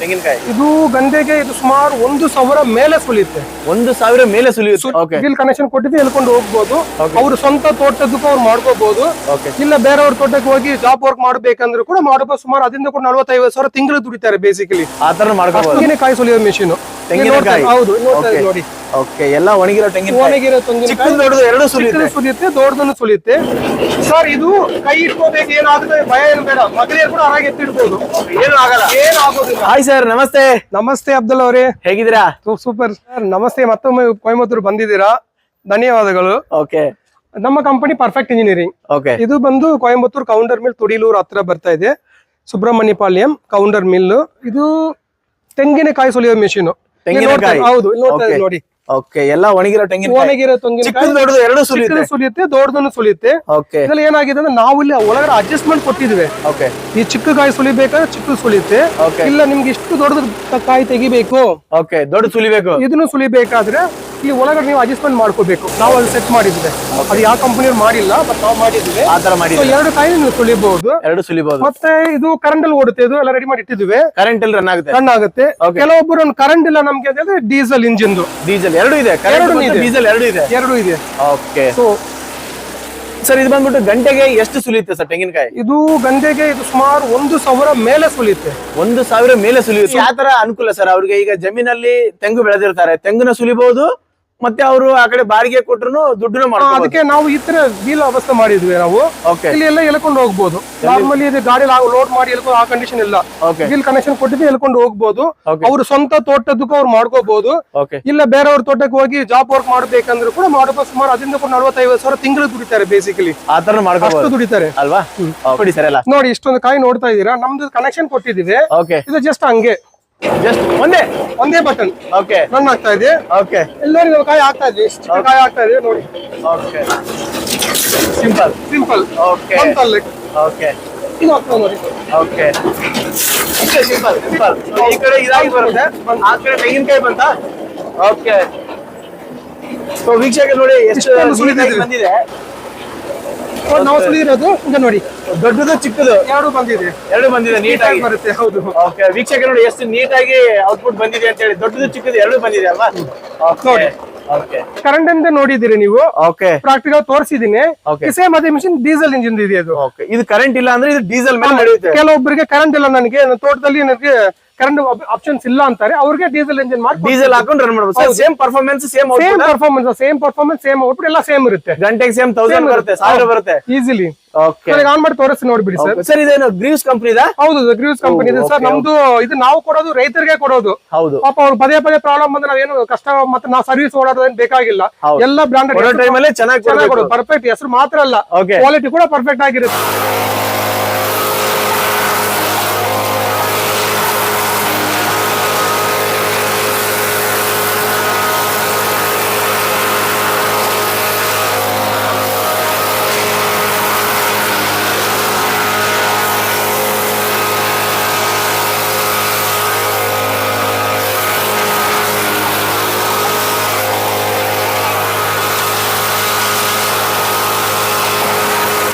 ತೆಂಗಿನಕಾಯಿ. ಇದು ಗಂಧೆಗೆ ಇದು ಸುಮಾರು ಒಂದು ಸಾವಿರ ಮೇಲೆ ಸುಲಿಯುತ್ತೆ. ಒಂದು ಸಾವಿರ ಮೇಲೆ ಸುಲಿಯುತ್ತೆ. ಬಿಲ್ ಕನೆಕ್ಷನ್ ಕೊಟ್ಟಿದ್ದು ಎಲ್ಕೊಂಡು ಹೋಗ್ಬೋದು. ಅವ್ರ ಸ್ವಂತ ತೋಟದಕ್ಕೂ ಅವ್ರು ಮಾಡ್ಕೋಬಹುದು ಇಲ್ಲ ಬೇರೆಯವ್ರ ತೋಟಕ್ಕೆ ಹೋಗಿ ಜಾಬ್ ವರ್ಕ್ ಮಾಡ್ಬೇಕಂದ್ರೆ ಕೂಡ ಮಾಡಬಹುದು ಸುಮಾರು ಅದರಿಂದ ಕೂಡ ನಲ್ವತ್ತೈವತ್ತು ಸಾವಿರ ತಿಂಗಳು ದುಡಿತಾರೆ ಬೇಸಿಕಲಿ ಆತರ ತರ ಮಾಡ್ಕೋಬಹುದು ಕಾಯಿ ಸುಲಿಯೋ ಮಿಷಿನ್ ತೆಂಗಿನಕಾಯಿ? ಹೌದು ನೋಡಿ. ಓಕೆ ಎಲ್ಲ ಒಣಗಿರೋ ತೆಂಗಿನಕಾಯಿ ಒಣಗಿರೋ ದೊಡ್ಡದು ಎರಡು ಸುಲಿಯುತ್ತೆ. ಸುಲಿಯುತ್ತೆ ದೊಡ್ಡದನ್ನು ಸುಲಿಯುತ್ತೆ. ಸರ್ ಇದು ಕೈ ಇಟ್ಕೋಬೇಕು ಭಯ ಏನು ಬೇಡ. ಮಗಲಿಯರು ಕೂಡ ಆರಾಗಿ ಎತ್ತಿಡ್ಬೋದು. ಏನು ಆಗಲ್ಲ. ಏನು ಆಗೋದಿಲ್ಲ. ಹಾಯ್ ಸರ್ ನಮಸ್ತೆ. ನಮಸ್ತೆ ಅಬ್ದುಲ್ ಅವರೇ. ಹೇಗಿದ್ದೀರಾ? ಸೂಪರ್ ಸರ್ ನಮಸ್ತೆ ಮತ್ತೊಮ್ಮೆ ಕೊಯಮತ್ತೂರು ಬಂದಿದ್ದೀರಾ? ಧನ್ಯವಾದಗಳು. ಓಕೆ ನಮ್ಮ ಕಂಪನಿ ಪರ್ಫೆಕ್ಟ್ ಇಂಜಿನಿಯರಿಂಗ್ ಓಕೆ ಇದು ಬಂದು ಕೊಯಂಬತ್ತೂರು ಕೌಂಡರ್ ಮಿಲ್ ತುಡಿಲೂರು ಹತ್ರ ಬರ್ತಾ ಇದೆ. ಸುಬ್ರಹ್ಮಣ್ಯ ಪಾಳ್ಯಂ ಕೌಂಡರ್ ಮಿಲ್ ಇದು ತೆಂಗಿನಕಾಯಿ ಸುಲಿಯೋ ಮಿಷಿನ್ ತೆಂಗಿನಕಾಯಿ? ಹೌದು ಇಲ್ಲಿ ನೋಡ್ತಾ ಇದ್ದೀವಿ ನೋಡಿ. ಓಕೆ ಎಲ್ಲ ಒಣಗಿರೋ ತೆಂಗಿನಕಾಯಿ. ಒಣಗಿರೋ ತೆಂಗಿನಕಾಯಿ. ದೊಡ್ಡದು ಎರಡು ಸುಲಿಯುತ್ತೆ. ಸುಲಿಯುತ್ತೆ ದೊಡ್ಡದನ್ನು ಸುಲಿಯುತ್ತೆ. ಓಕೆ ಇದ್ರಲ್ಲಿ ಏನಾಗಿದೆ ಅಂದ್ರೆ ನಾವು ಇಲ್ಲಿ ಒಳಗಡೆ ಅಡ್ಜಸ್ಟ್ಮೆಂಟ್ ಕೊಟ್ಟಿದ್ವಿ. ಓಕೆ ಈ ಚಿಕ್ಕ ಕಾಯಿ ಸುಲಿಬೇಕಾದ್ರೆ ಚಿಕ್ಕ ಸುಲಿಯುತ್ತೆ. ಇಲ್ಲ ನಿಮ್ಗೆ ಇಷ್ಟು ದೊಡ್ಡದ ಕಾಯಿ ತೆಗಿಬೇಕು. ಓಕೆ ದೊಡ್ಡ ಸುಲಿಬೇಕು. ಇದನ್ನು ಸುಲಿಬೇಕಾದ್ರೆ ಇಲ್ಲಿ ಒಳಗಡೆ ನೀವು ಅಡ್ಜಸ್ಟ್ಮೆಂಟ್ ಮಾಡ್ಕೋಬೇಕು. ನಾವು ಅದು ಸೆಟ್ ಮಾಡಿದ್ವಿ. ಅದು ಯಾವ ಕಂಪನಿಯವ್ರು ಮಾಡಿಲ್ಲ ಬಟ್ ನಾವು ಮಾಡಿದ್ವಿ. ಆ ತರ ಮಾಡಿ So, ಎರಡು ಕಾಯಿ ನೀವು ಸುಳಿಬಹುದು ಎರಡು ಸುಳಿಬಹುದು ಮತ್ತೆ ಇದು ಕರೆಂಟ್ ಅಲ್ಲಿ ಓಡುತ್ತೆ ಇದು ಎಲ್ಲ ರೆಡಿ ಮಾಡಿ ಇಟ್ಟಿದ್ವಿ. ಕರೆಂಟ್ ಅಲ್ಲಿ ರನ್ ಆಗುತ್ತೆ. ರನ್ ಆಗುತ್ತೆ. Okay. ಕೆಲವೊಬ್ಬರು ಕರೆಂಟ್ ಇಲ್ಲ ನಮ್ಗೆ ಅಂತ ಹೇಳಿದ್ರೆ ಡೀಸೆಲ್ ಇಂಜಿನ್ ಡೀಸೆಲ್ ಎರಡು ಇದೆ. ಎರಡು ಕರೆಂಟ್ ಇದೆ. ಡೀಸೆಲ್ ಎರಡು ಇದೆ. ಎರಡು ಇದೆ. ಓಕೆ ಸೊ ಸರ್ ಇದು ಬಂದ್ಬಿಟ್ಟು ಗಂಟೆಗೆ ಎಷ್ಟು ಸುಲಿಯುತ್ತೆ ಸರ್ ತೆಂಗಿನಕಾಯಿ? ಇದು ಗಂಧೆಗೆ ಇದು ಸುಮಾರು ಒಂದು ಸಾವಿರ ಮೇಲೆ ಸುಲಿಯುತ್ತೆ. ಒಂದು ಸಾವಿರ ಮೇಲೆ ಸುಲಿಯುತ್ತೆ. ಯಾವ ತರ ಅನುಕೂಲ ಸರ್ ಅವ್ರಿಗೆ ಈಗ ಜಮೀನಲ್ಲಿ ತೆಂಗು ಬೆಳೆದಿರ್ತಾರೆ. ತೆಂಗುನ ಸುಲಿಬಹುದು ಮತ್ತೆ ಅವರು ಆ ಕಡೆ ಬಾಡಿಗೆ ಕೊಟ್ರು ದುಡ್ಡು ಅದಕ್ಕೆ ನಾವು ಈ ತರ ವೀಲ್ ವ್ಯವಸ್ಥೆ ಮಾಡಿದ್ವಿ ನಾವು. ಇಲ್ಲಿ ಎಲ್ಲ ಎಳ್ಕೊಂಡು ಹೋಗ್ಬೋದು. ನಾರ್ಮಲಿ ಇದು ಗಾಡಿ ಲೋಡ್ ಮಾಡಿ ಎಳ್ಕೊ ಆ ಕಂಡೀಷನ್ ಇಲ್ಲ. ವೀಲ್ ಕನೆಕ್ಷನ್ ಕೊಟ್ಟಿದ್ದು ಎಳ್ಕೊಂಡು ಹೋಗ್ಬೋದು. ಅವ್ರ ಸ್ವಂತ ತೋಟದಕ್ಕೂ ಅವ್ರು ಮಾಡ್ಕೋಬಹುದು ಇಲ್ಲ ಬೇರೆಯವ್ರ ತೋಟಕ್ಕೆ ಹೋಗಿ ಜಾಬ್ ವರ್ಕ್ ಮಾಡ್ಬೇಕಂದ್ರೆ ಕೂಡ ಮಾಡಬಹುದು ಸುಮಾರು ಅದರಿಂದ ಕೂಡ ನಲವತ್ತೈವತ್ತು ಸಾವಿರ ತಿಂಗಳು ದುಡಿತಾರೆ ಬೇಸಿಕಲಿ ಆ ತರ ದುಡಿತಾರೆ. ಅಲ್ವಾ? ನೋಡಿ ಇಷ್ಟೊಂದು ಕಾಯಿ ನೋಡ್ತಾ ಇದೀರಾ ನಮ್ದು ಕನೆಕ್ಷನ್ ಕೊಟ್ಟಿದ್ದೀವಿ. ಇದು ಜಸ್ಟ್ ಹಂಗೆ. ಜಸ್ಟ್ ಒಂದೇ ಒಂದೇ ಬಟನ್ ಓಕೆ ರನ್ ಆಗ್ತಾ ಇದೆ. ಓಕೆ ಎಲ್ಲರಿಗೂ ಕಾಯಿ ಆಗ್ತಾ ಇದ್ವಿ ಇಷ್ಟು ಕಾಯಿ ಆಗ್ತಾ ಇದೆ ನೋಡಿ. Okay simple simple okay simple okay ಇದು ಆಗ್ತದೆ ನೋಡಿ. ಓಕೆ ಇಷ್ಟೇ ಸಿಂಪಲ್ ಸಿಂಪಲ್ ಈ ಕಡೆ ಇದಾಗಿ ಬರುತ್ತೆ. ಆ ಕಡೆ ತೆಂಗಿನಕಾಯಿ ಬಂತ? ಓಕೆ ಸೊ ವೀಕ್ಷಕ ನೋಡಿ ಎಷ್ಟು ಬಂದಿದೆ. ನಾವು ಸುಲಿದಿರೋದು ಈಗ ನೋಡಿ. ದೊಡ್ಡದು ಚಿಕ್ಕದು ಎರಡು ಬಂದಿದೆ. ಎರಡು ಬಂದಿದೆ ನೀಟಾಗಿ. ಬರುತ್ತೆ ಹೌದು. ಓಕೆ ವೀಕ್ಷಕ ನೋಡಿ ಎಷ್ಟು ನೀಟಾಗಿ ಔಟ್ಪುಟ್ ಬಂದಿದೆ ಅಂತ ಹೇಳಿ ದೊಡ್ಡದು ಚಿಕ್ಕದು ಎರಡು ಬಂದಿದೆ ಅಲ್ವಾ? ನೋಡಿ. ಕರೆಂಟ್ ಅಂತ ನೋಡಿದಿರಿ ನೀವು? ಓಕೆ ಪ್ರಾಕ್ಟಿಕಲ್ ತೋರಿಸಿದೀನಿ. ಸೇಮ್ ಅದೇ ಮಿಷಿನ್ ಡೀಸೆಲ್ ಇಂಜಿನ್ ಇದೆ ಅದು ಇದು ಕರೆಂಟ್ ಇಲ್ಲ ಅಂದ್ರೆ ಇದು ಡೀಸೆಲ್ ಮೇಲೆ ನಡೆಯುತ್ತೆ. ಕೆಲವೊಬ್ಬರಿಗೆ ಕರೆಂಟ್ ಇಲ್ಲ ನನಗೆ. ತೋಟದಲ್ಲಿ ನನಗೆ ಕರೆಂಟ್ ಆಪ್ಷನ್ಸ್ ಇಲ್ಲ ಅಂತಾರೆ. ಅವ್ರಿಗೆ ಡೀಸೆಲ್ ಇಂಜಿನ್ ಮಾಡಿ ಡೀಸೆಲ್ ಹಾಕೊಂಡು ರನ್ ಮಾಡಬಹುದು same performance same same performance same performance same output ಎಲ್ಲ ಸೇಮ್ ಇರುತ್ತೆ. ಗಂಟೆಗೆ ಸೇಮ್ ತೌಸಂಡ್ ಬರುತ್ತೆ ಸಾವಿರ ಬರುತ್ತೆ. ಈಸಿಲಿ ಓಕೆ ಆನ್ ಮಾಡಿ ತೋರಿಸಿ ನೋಡ್ಬಿಡಿ ಸರ್. ಸರ್ ಇದೇನು ಗ್ರೀವ್ಸ್ ಕಂಪನಿ ಹೌದು ಗ್ರೀವ್ಸ್ ಕಂಪನಿ ಇದೆ ಸರ್ ನಮ್ದು ಇದು ನಾವು ಕೊಡೋದು ರೈತರಿಗೆ ಕೊಡೋದು. ಹೌದು. ಪಾಪ ಅವ್ರು ಪದೇ ಪದೇ ಪ್ರಾಬ್ಲಮ್ ಬಂದ್ರೆ ನಾವೇನು ಕಷ್ಟ ಮತ್ತೆ ನಾವು ಸರ್ವಿಸ್ ಓಡಾಡೋದೇನು ಬೇಕಾಗಿಲ್ಲ. ಎಲ್ಲ ಬ್ರಾಂಡೆಡ್ ಚೆನ್ನಾಗಿ ಚೆನ್ನಾಗಿ ಕೊಡೋದು. ಪರ್ಫೆಕ್ಟ್ ಹೆಸರು ಮಾತ್ರ ಅಲ್ಲ. ಕ್ವಾಲಿಟಿ ಕೂಡ ಪರ್ಫೆಕ್ಟ್ ಆಗಿರುತ್ತೆ.